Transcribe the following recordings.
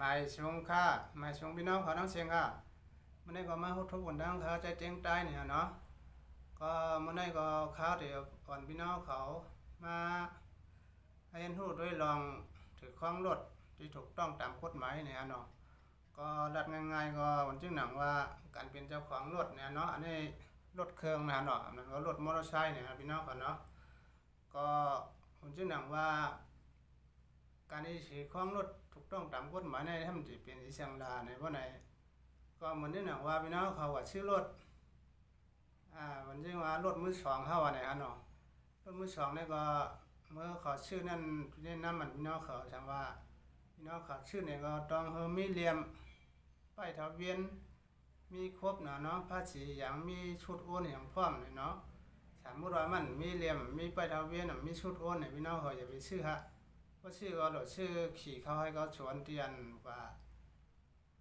หมายชงค่าหมายชงพี่น้องเขาทั้งเสียงค่ะมื่อนี้ก็มาฮุบทบกันดังเขาใจเจงใต้เนี่ยเนาะก็มื่อนี้ก็ข้าวเดี๋ยวก่อนพี่น้องเขามาให้เห็นหูด้วยลองถือคล้องรถที่ถูกต้องตามกฎหมายเนี่ยเนาะก็รัดง่ายๆก็วันจึงหนังว่าการเป็นเจ้าของรถเนี่ยเนาะอันนี้รถเครื่องนะเนาะอันนั้นก็รถมอเตอร์ไซค์เนี่ยพี่น้องเขาเนาะก็วันจึงหนังว่า การที่ถือครองรถถูกต้องตามกฎหมายในถ้ามันจะเป็นอิสยงลาในว่าไหนก็เหมือนที่หนังว่าพี่น้องเขาว่าชื่อรถอ่ามันจึงว่ารถมือสองเข้าว่าไหนฮะเนาะรถมือสองนี่ก็เมื่อเขาชื่อนั่นนี่นั่นมันพี่น้องเขาจำว่าพี่น้องเขาชื่อเนี่ยก็ต้องเฮอมีเหลี่ยมป้ายทะเบียนมีครบเนาะเนาะภาษีอย่างมีชุดโอนอย่างพร้อมเลยเนาะสมมติว่ามันมีเหลี่ยมมีป้ายทะเบียนมีชุดโอนเนี่ยพี่น้องเขาอย่าไปชื่อฮะ ก็ชื่อก็หลดชื่อขี่เขาให้เขาชวนเตียนว่า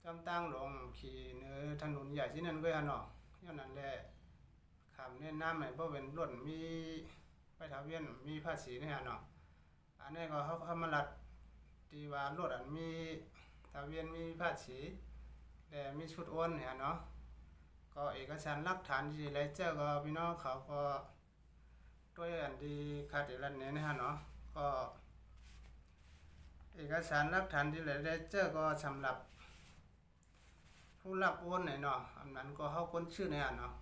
จำตั้งลงขี่เนื้อถนนใหญ่ที่นั่นก็ฮะเนาะย้อนนั้นแหละคำแนะนำให้บ่เป็นรถมีไปทะเบียนมีภาษีนี่ฮะเนาะอันนี้ก็เขาเขามาลัดที่ว่ารถอันมีทะเบียนมีภาษีแต่มีชุดโอนเนี่ยเนาะก็เอกสารหลักฐานที่ไรเจ้าก็พี่น้องเขาก็ด้วยอันดีคาดเดลันเนี่ยนะฮะเนาะก็ เอกสารหลักฐานที่เหลือได้เจอก็สำหรับ ผู้รับโอนเนี่ยเนาะอันนั้นก็เข้าคนชื่อเนี่ยเนาะ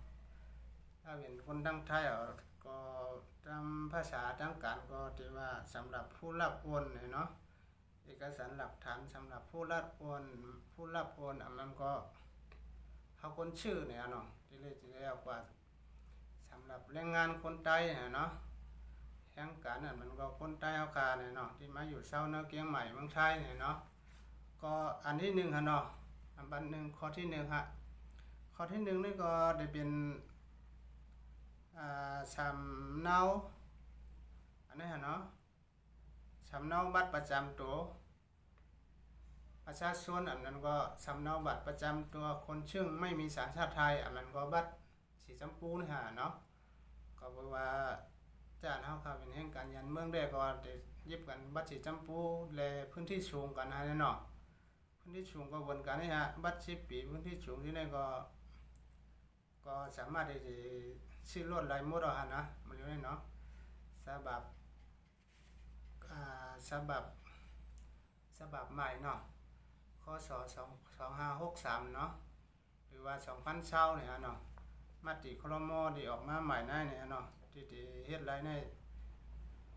ถ้าเป็นคนตั้งไทยอะก็ตามภาษาทางการก็ที่ว่าสำหรับผู้รับโอนเนี่ยเนาะเอกสารหลักฐานสำหรับผู้รับโอนผู้รับโอนอันนั้นก็เขาคนชื่อเนี่ยเนาะที่เรียกที่เรียกว่าสำหรับแรงงานคนไทยเนี่ยเนาะ แห่งการนั่นมันก็คนใต้เอาคาเนี่ยเนาะที่มาอยู่เซาเนาะเกียงใหม่เมืองไทยเนี่ยเนาะก็อันที่หนึ่งฮะเนาะอันบันหนึ่งข้อที่หนึ่งฮะข้อที่หนึ่งนี่ก็ได้เป็นอ่าสำเนาอันนี้ฮะเนาะสำเนาบัตรประจำตัวประชาชนอันนั้นก็สำเนาบัตรประจำตัวคนซึ่งไม่มีสัญชาติไทยอันนั้นก็บัตรสีชมพูนี่ฮะเนาะก็บอกว่า จานเฮาครับเป็นแห่งการยันเมืองได้ก็ได้เย็บกันบัตรสีจำปูและพื้นที่สูงกันฮะเนาะพื้นที่สูงก็วนกันนี่ฮะบัตรสิปีพื้นที่สูงที่นี่ก็ ก็สามารถที่จะซื้อรถไล่หมดเอาฮะนะมันอยู่นี่เนาะฉบับอ่าฉบับฉบับใหม่เนาะข้อสอสองสองห้าหกสามเนาะหรือว่าสองพันเช่าเนี่ยฮะเนาะ มติครมที่ออกมาใหม่ได้เนี่ยเนาะที่ที่เฮ็ดไรใน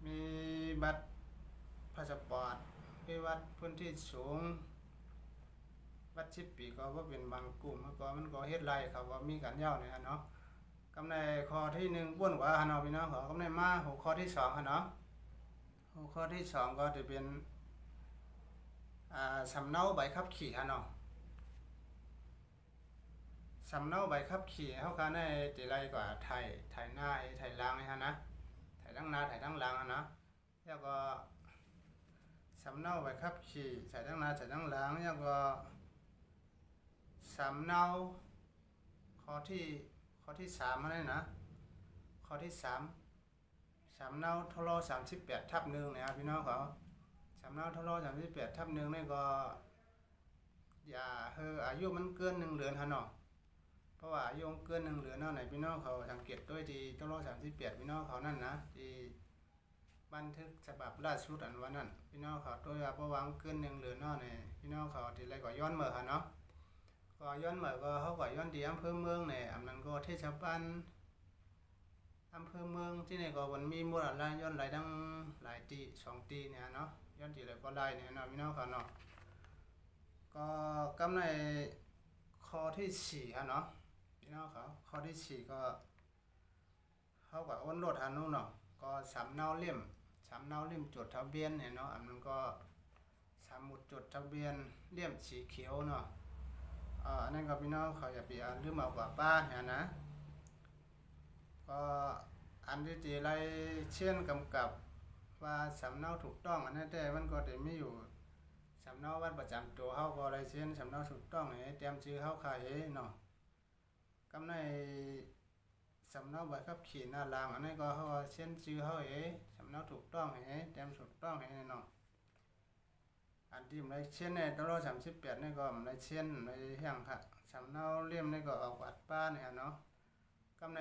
มีบัตรพาสปอร์ตมีวัดพื้นที่สูงบัตรชิปปีก็ว่าเป็นบางกลุ่มแล้วก็มันก็เฮ็ดไรครับว่ามีการเย้าเนี่ยเนาะกำในข้อที่หนึ่งป้วนกว่าฮะเนาะพี่น้องขอกำในมาหัวข้อที่สองฮะเนาะหัวข้อที่สองก็จะเป็นอ่าสำเนาใบขับขี่ฮะเนาะ สำเนาใบขับขี่เฮาก็ได้ติไรกว่าไทยไทยหน้าไทยลังฮะนะไทยทั้งหน้าไทยทั้งลังอะนะแล้วก็สำเนาใบขับขี่ไทยทั้งหน้าไทยทั้งลังแล้วก็สำเนาข้อที่ข้อที่สามอะไรนะข้อที่สามสำเนาทรสามสิบแปดทับหนึ่งนะครับพี่น้องเขาสำเนาทรสามสิบแปดทับหนึ่งนี่ก็ อย่าเฮออายุมันเกินหนึ่งเดือนฮะเนาะ เพราะว่าอายุเกินหนึ่งเหลือเนาะไหนพี่น้องเขาสังเกตด้วยที่ตลอดสามสิบแปดพี่น้องเขานั่นนะที่บันทึกฉบับล่าสุดอันวันนั้น พี่น้องเขาตัวว่าเพระว่าเกินหนึ่งเหลือเนาะเนี่ยพี่น้องเขาที่ไรก็ย้อนเมื่อค่ะเนาะก็ย้อนเมื่อก็เขาก็ย้อนที่อำเภอเมืองเนี่ยอันนั้นก็เทศบาลอำเภอเมืองที่นี่ก็มันมีหมดอะไรย้อนหลายดังหลายตีสองตีเนี่ยเนาะย้อนที่ไรก็ไล่เนี่ยเนาะพี่น้องเขาเนาะก็กำในข้อที่สี่ค่ะเนาะ พี่น้องเขาข้อที่สี่ก็เขากับอ้นรถอันนู้นเนาะก็สำเนาเล่มสำเนาเล่มจดทะเบียนเนี่ยเนาะอันนั้นก็สมุดจดทะเบียนเล่มสีเขียวเนาะอ่าอันนั้นก็พี่น้องเขาอย่าไปอ่านลืมเอากว่าบ้านเนี่ยนะก็อันที่จีไรเช่นกำกับว่าสำเนาถูกต้องอันนั้นแต่มันก็จะไม่อยู่สำเนาวันประจำตัวเขาก็ไรเช่นสำเนาถูกต้องเนี่เตรียมชื่อเขาขายเนาะ กำในสำเนาใบขับขี่หน้าลางอันนี้ก็เขาว่าเช่นชื่อเขาเอ๋สำเนาถูกต้องเอ๋เต็มถูกต้องเอ๋เนาะอันที่มันได้เช่นเนี่ยตลอดสามสิบแปดนี่ก็มันได้เช่นในเฮียงค่ะสำเนาเลี่ยมนี่ก็ออกวัดป้าเนี่ยเนาะกำใน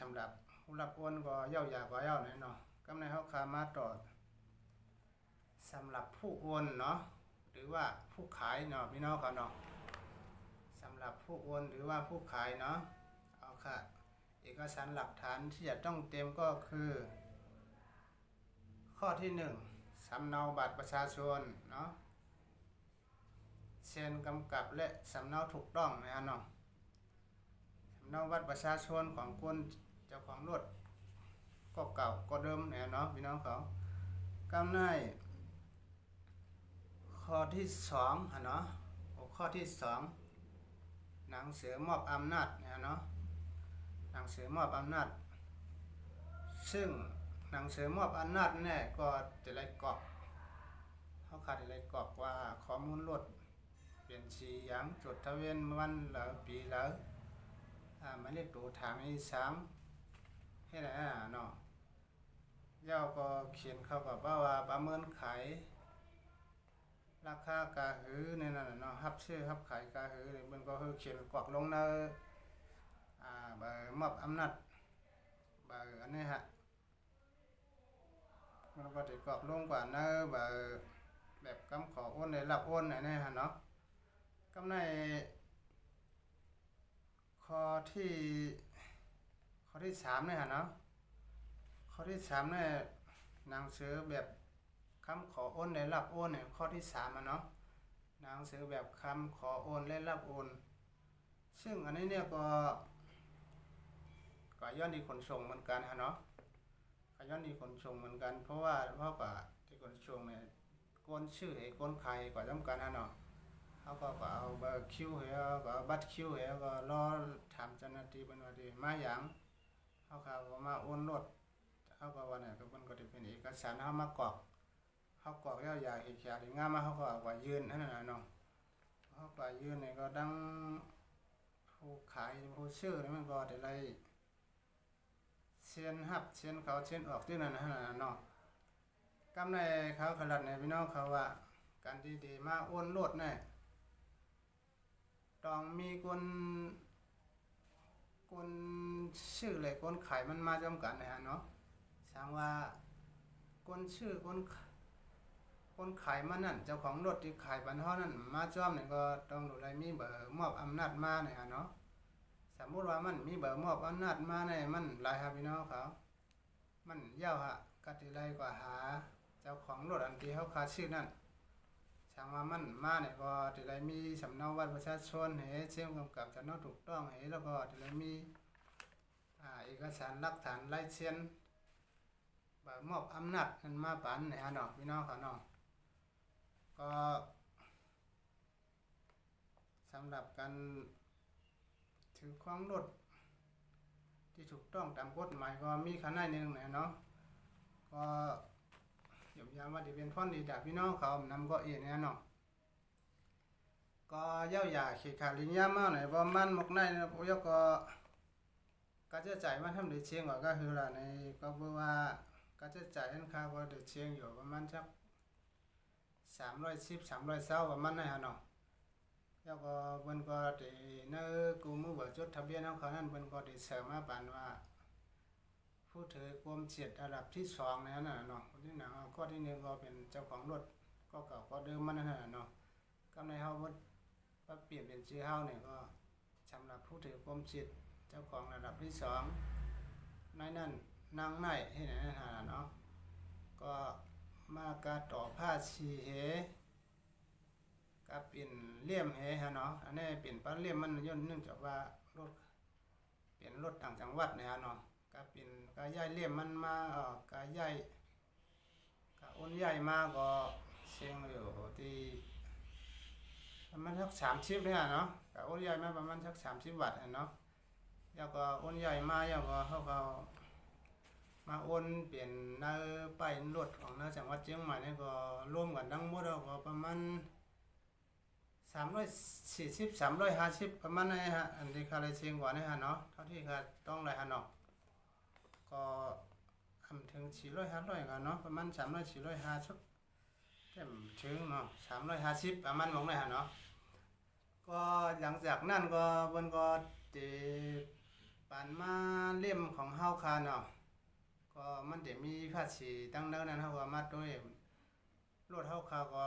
สำหรับผู้รับโอนก็เย่ายากว่าเย่าเนี่ยเนาะกำในเขาคามาตอดสำหรับผู้โอนเนาะหรือว่าผู้ขายเนาะพี่น้องเขาเนาะ สำหรับผู้โอนหรือว่าผู้ขายเนาะเอาค่ะ เอกสารหลักฐานที่จะต้องเตรียมก็คือ ข้อที่หนึ่งสำเนาบัตรประชาชนเนาะเซ็นกำกับและสำเนาถูกต้องนะเนาะสำเนาบัตรประชาชนของคนเจ้าของรถก็เก่าก็เดิมเนี่ยเนาะพี่น้องเขากำในข้อที่สองอะเนาะข้อที่สอง หนังสือมอบอำนาจเนี่ยเนาะหนังสือมอบอำนาจ ซึ่งหนังสือมอบอำนาจเนี่ยก็จะได้กรอกเขาขาดจะได้กรอกว่าข้อมูลรถเปลี่ยนสีหยังจดทะเบียนวันหรือปีหรืออ่าหมายเลขตัวทางอีสามให้ไหนอะเนาะเย้าก็เขียนเข้ากับว่าประเมินขาย ราคากาหือในนั้นน่ะเนาะฮับชื่อฮับขายกาหือเนี่ยมันก็คือเขียนกรอกลงในอ่าบมอบอำนาจเบอร์อันนี้ฮะมันก็จะกรอกลงกว่าเนอเบอร์แบบคำขอโอนในรับโอนไหนนี่ฮะเนาะกำในข้อที่ข้อที่สามเนี่ยฮะเนาะข้อที่สามเนี่ยหนังสือแบบ คำขอโอนในรับโอนเนี่ยข้อที่สามอะเนาะหนังสือแบบคำขอโอนและรับโอน ซึ่งอันนี้เนี่ยก็ก็ย้อนดีขนส่งเหมือนกันฮะเนาะก็ย้อนดีขนส่งเหมือนกัน เพราะว่าเพราะว่าที่ขนส่งเนี่ยกนชื่อให้กนใครก็จำกันฮะเนาะเขาก็ก็เอาบอร์คิวเหรอก็บัตรคิวเหรอก็รอถามเจ้าหน้าที่เป็นว่าดีมาหยังเขาก็มาโอนรถเขาก็ว่าเนี่ยก็มันก็จะเป็นเอกสารเขามากรอก เขากรอกยาวๆอีกอย่างงามมาเขาก็เอายืนอันนั้นน่ะเนาะเขาก็ยืนเนี่ยก็ดังผู้ขายผู้ชื่อนี่มันก็ได้ไล่เชียนหับเชียนเขาเชียนออกที่นั่นนะฮะเนาะกำในเขาขลัดในพี่น้องเขาว่าการที่ดีมาโอนโลดเนี่ยต้องมีคนคนชื่อเลยคนขายมันมาจำกัดนะฮะเนาะสางว่าคนชื่อคนข คนขายมันนั่นเจ้าของรถที่ขายบันทอนั่นมาจ้อมเนี่ยก็ต้องดูแลมีเบอร์มอบอำนาจมาเนี่ยฮะเนาะสมมติว่ามันมีเบอร์มอบอำนาจมาในมันหลายหาพี่น้องเขา มันยาวฮะก็สิไล่กว่าหา เจ้าของรถอันที่เขาขาชื่อนั่นช่างว่ามันมาเนี่ยก็สิได้มีสำเนาบัตรประชาชนให้เชื่อมกับสำเนาถูกต้องให้แล้วก็สิได้มีอ่าเอกสารหลักฐานลายเซ็นเบอร์มอบอำนาจนั้นมาปันเนี่ยเนาะพี่น้องเขาเนาะก็สำหรับการถือครองรถที่ถูกต้องตามกฎหมายก็มีขนาดหนึ่งนะเนาะก็ยมยามว่าดีเป็นพ่อนดีจากพี่น้องเขานำก็เองเนี่ยเนาะก็เย้าหย่าขีดขาลินยามาหน่อยบ่มันมกในนะพวกยก็ก็จะจ่ายมาทำได้เชียงกว่าก็คือละในก็เพื่อว่าก็จะจ่ายอันค่าก็ได้เชียงอยู่ประมาณสักสามร้อยสิบสามร้อยเศร้าประมาณนั้นเนาะ แล้วก็เพิ่นก็ได้ในกลุ่มมือเบิกจดทะเบียนของเขานั้นเพิ่นก็ได้เสริมมาปานว่า ผู้ถือกรมเจ็ดอันดับที่สองนั่นน่ะเนาะคนที่หนึ่งข้อที่หนึ่งก็เป็นเจ้าของรถก็เก่าก็เดิมมันนั่นน่ะเนาะก็ในเฮาบ่ปรับเปลี่ยนเป็นชื่อเฮาเนี่ยก็สำหรับผู้ถือกรมสิทธิ์เจ้าของระดับที่สองในนั้นนางในให้ไหนนั่นน่ะเนาะก็มากาต่อผ้าชีเห ก็เป็นเลี่ยมแหฮะเนาะอันนี้เป็นปลาเลี่ยมมันย่นเนื่องจากว่ารถเป็นรถต่างจังหวัดนะฮะเนาะก็เป็นก็ย้ายเลี่ยมมันมาเอ่อก็ย้ายก็โอนย้ายมาก็เชียงอยู่ที่ประมาณสักสามชิปเนี่ยเนาะก็โอนย้ายมาประมาณสักสามสิบวัตต์เนาะแล้วก็โอนย้ายมาแล้วก็เขาก็มาโอนเปลี่ยนเนื้อป้ายรถของเนื้อจังหวัดเชียงใหม่เนี่ยก็ร่วมกันทั้งหมดก็ประมาณ สามร้อยสี่สิบสามร้อยห้าสิบประมาณนี้ฮะอันที่คาเลยเชียงกว่านี่ฮะเนาะเท่าที่ก็ต้องเลยฮะเนาะก็ทำถึงสี่ร้อยห้าร้อยกันเนาะประมาณสามร้อยสี่ร้อยห้าสิบเต็มถึงเนาะสามร้อยห้าสิบประมาณมองได้ฮะเนาะก็หลังจากนั้นก็เพิ่นก็ติปานมาเล่มของเฮาคาเนาะก็มันจะมีภาษีตั้งเนิ่นนั้นเฮาก็มาด้วยรถเฮาคาก็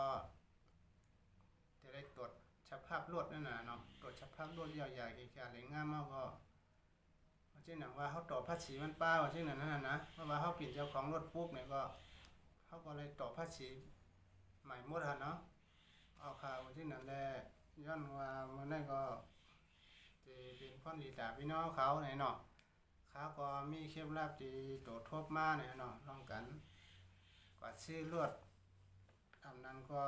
ได้ตรวจสภาพรถนั่นน่ะเนาะตรวจสภาพรถยาวๆอีกอย่างเลยงามมากก็ว่าเช่นนั้นว่าเฮาต่อภาษีมันป้าว่าเช่นนั้นนั่นนะนะเพราะว่าเฮาเป็นเจ้าของรถปุ๊บเนี่ยก็เฮาก็เลยต่อภาษีใหม่หมดฮะเนาะเอาข่าวที่นั่นแหละย้อนว่ามันนั่นก็จะเป็นพ่อนดีตาพี่น้องเขาไหนเนาะเขาก็มีเคล็ดลับที่โตทบมาเนี่ยเนาะลองกันกว่าซื้อรถอันนั้นก็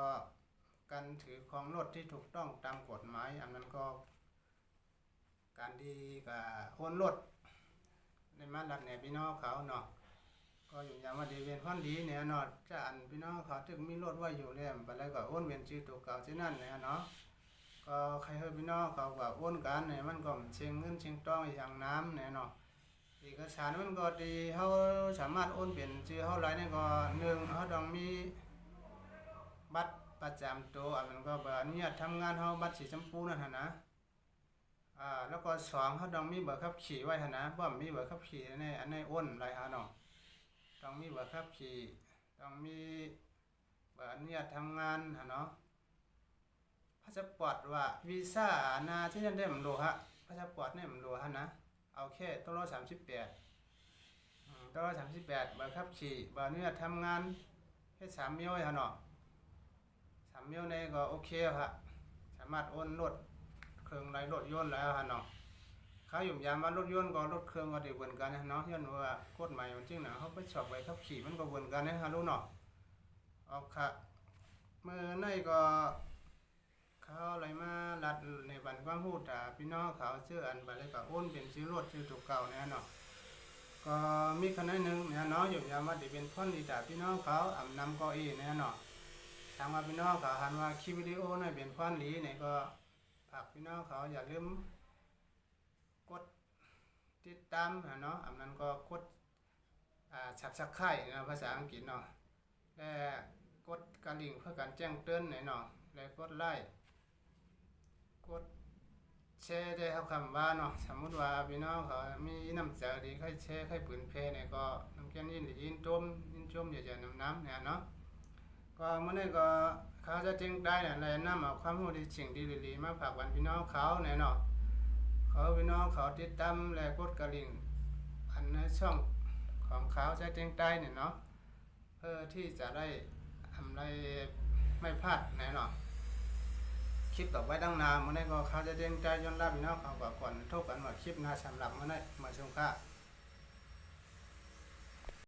การถือของรถที่ถูกต้องตามกฎหมาย อันนั้นก็ การดีกับโอนรถในมารับเนี่ยพี่น้องเขาเนาะก็อยู่ยามว่าดีเวียนพอนดีเนี่ยเนาะจะอันพี่น้องเขาถึงมีรถไว้อยู่แล้วไปแล้วก็โอนเวียนชื่อตัวเก่าที่นั่นเนี่ยเนาะก็ใครเฮาพี่น้องเขาก็โอนกันเนี่ยมันก็เชียงเงินเชียงต้องอย่างน้ำเนี่ยเนาะเอกสารมันก็ดีเฮาสามารถโอนเปลี่ยนชื่อเฮาหลายเนี่ยก็หนึ่งเฮาต้องมีบัตร ประจำตัวอันนั้นก็ใบอนุญาตทำงานเฮาบัตรสีชมพูนั่นหั่นนะอ่าแล้วก็สองเฮาต้องมีเบอร์ขับขี่ไว้หั่นนะบ่มีเบอร์ขับขี่ในอันในโอนหลายหาเนาะต้องมีใบขับขี่ต้องมีใบอนุญาตทำงานฮะเนาะพาสปอร์ตว่าวีซ่านาที่นั่นได้มันโลฮะพาสปอร์ตเนี่ยมันโลฮะนะเอาแค่ตัวละสามสิบแปดตัวละสามสิบแปดใบขับขี่ใบอนุญาตทำงานแค่สามเมียฮะเนาะามเมียวเนี่ยก็โอเคฮะสามารถโอนรถเครื่องไรรถยนต์แล้วฮะเนาะเขาอยู่ยามว่ารถยนต์ก็รถเครื่องก็ได้วนกันนะเนาะย้อนว่ากฎหมายมันจริงนะเขาไปสอบไปขับขี่มันก็วนกันนะฮะลูกเนาะเอาค่ะเมื่อในก็เขาอะไรมารัดในบันความพูดอ่าพี่น้องเขาชื่ออันบันเลยก็โอนเป็นชื่อรถชื่อถูกเก่าเนี่ยเนาะก็มีคณะหนึ่งเนี่ยเนาะอยู่ยามว่าได้เป็นพ่อนดีตาพี่น้องเขาอำนำก็อีเนี่ยเนาะ ทางว่าพี่น้องเขาหันว่าคลิปวิดีโอเนี่ยเป็นพ่อนหลีเนี่ยก็ฝากพี่น้องเขาอย่าลืมกดติดตามอะเนาะอันนั้นก็กดอ่าชับสักไข่นะภาษาอังกฤษเนาะและกดกระลิ่งเพื่อการแจ้งเตือนหน่อยเนาะและกดไลค์กดแชร์ได้เขาคำว่าเนาะสมมติว่าพี่น้องเขามีน้ำใจดีใครแชร์ใครปืนเพเนี่ยก็น้ำแกนยินดียินจมยินจมอย่าจะน้ำน้ำเนี่ยเนาะ ก็มื่อนี้ก็เขาจะจึงได้เนี่ยเลยนำเอาความรู้ดีสิ่งดีดีมาฝากวันพี่น้องเขาเนี่ยเนเขาพี่น้องเขาติดตามและกดกระลิ่งอันในช่องของเขาจเตียงใต้เนี่ยเนาะเพื่อที่จะได้ทำอะไรไม่พลาดแน่นอนคลิปต่อไปดังนาเมื่อนี้ก็เขาจะเตียงใจย้อนรับพี่น้องเขาก่อนทุกกันว่าคลิปนาสำหรับเมื่อนี้มาชมค่ะ